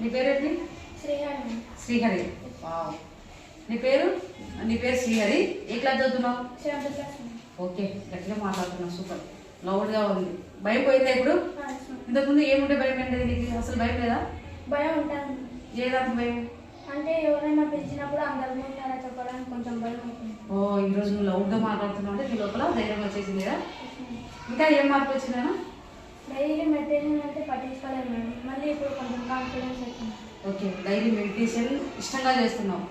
నీ పేరేంటి శ్రీహరి. శ్రీహరి. నీ పేరు? నీ పేరు శ్రీహరి. ఏ ఓకే గట్టిగా మాట్లాడుతున్నావు. సూపర్. లౌడ్గా ఉంది. భయం ఇప్పుడు? భయం నీకు? అసలు భయం భయం ఉంటాను భయం? అంటే ఎవరైనా కొంచెం భయం ఓ ఈరోజు నువ్వు లౌడ్గా మాట్లాడుతున్నావు అంటే నీ లోపల ధైర్యం వచ్చేసింది కదా? ఇంకా ఏం మార్పు వచ్చిందా డైలీ మెడిటేషన్ అయితే పట్టించుకోలేదు మేడం. మళ్ళీ ఇప్పుడు కొంచెం కాన్ఫిడెన్స్ వచ్చింది. ఓకే డైలీ మెడిటేషన్ ఇష్టంగా చేస్తున్నావు.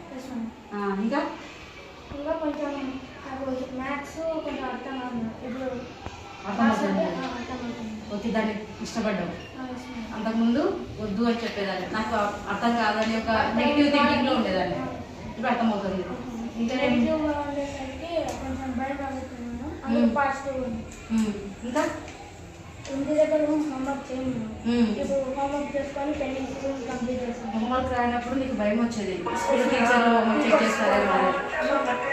ఆ, ఇంకా? ఇంకా కొంచెం నాకు మ్యాథ్స్ కొంచెం అర్థం కాదు. ఇప్పుడు అర్థమవుతుంది. అంటే, అర్థమవుతుంది ఓకే దాన్ని ఇష్టపడ్డావు. ఆ, yes, ma'am. అంతకుముందు వద్దు అని చెప్పేదాన్ని. నాకు అర్థం కాదని ఒక నెగిటివ్ థింకింగ్లో ఉండేదాన్ని. ఇప్పుడు అర్థమవుతుంది. ఇంకా ఉండేసరికి కొంచెం భయం కలుగుతుంది మేడం. అందుకు మ్మ్. పాజిటివ్ ఉంది. ఉమ్, ఇంకా? ఇంటి దగ్గర హోంవర్క్ చేయను. ఇప్పుడు హోంవర్క్ చేసుకొని కంప్లీట్ చేస్తాను హోంవర్క్ రాయినప్పుడు నీకు భయం వచ్చేది. స్కూల్ టీచర్లు హోంవర్క్.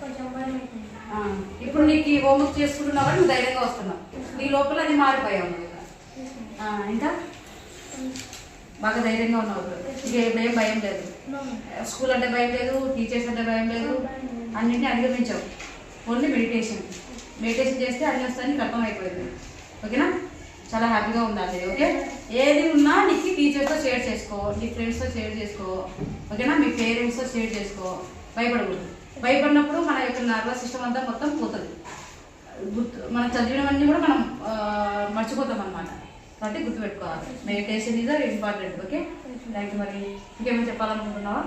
కొంచెం భయం ఆ, ఇప్పుడు నీకు ఈ హోంవర్క్ చేసుకుంటున్నావు నువ్వు ధైర్యంగా వస్తున్నావు. నీ లోపల అది మారిపోయావు. ఇక. బాగా ధైర్యంగా ఉన్నావు ఇప్పుడు. ఏం భయం లేదు. స్కూల్ అంటే భయం లేదు టీచర్స్ అంటే భయం లేదు. అన్నింటినీ అధిగమించావు ఓన్లీ మెడిటేషన్ మెడిటేషన్ చేస్తే అన్ని వస్తాయి నీకు అర్థం అయిపోయింది. ఓకేనా? చాలా హ్యాపీగా ఉండాలి ఓకే? ఏది ఉన్నా నీకు టీచర్తో షేర్ చేసుకో నీ ఫ్రెండ్స్తో షేర్ చేసుకో ఓకేనా? మీ పేరెంట్స్తో షేర్ చేసుకో. భయపడకూడదు. భయపడినప్పుడు మన యొక్క నర్వస్ సిస్టమ్ అంతా మొత్తం పోతుంది. గుర్తు మనం చదివినవన్నీ కూడా మనం మర్చిపోతాం అనమాట కాబట్టి గుర్తుపెట్టుకోవాలి. Meditation is important okay? Thank you మరి. ఇంకేమైనా చెప్పాలనుకుంటున్నావా.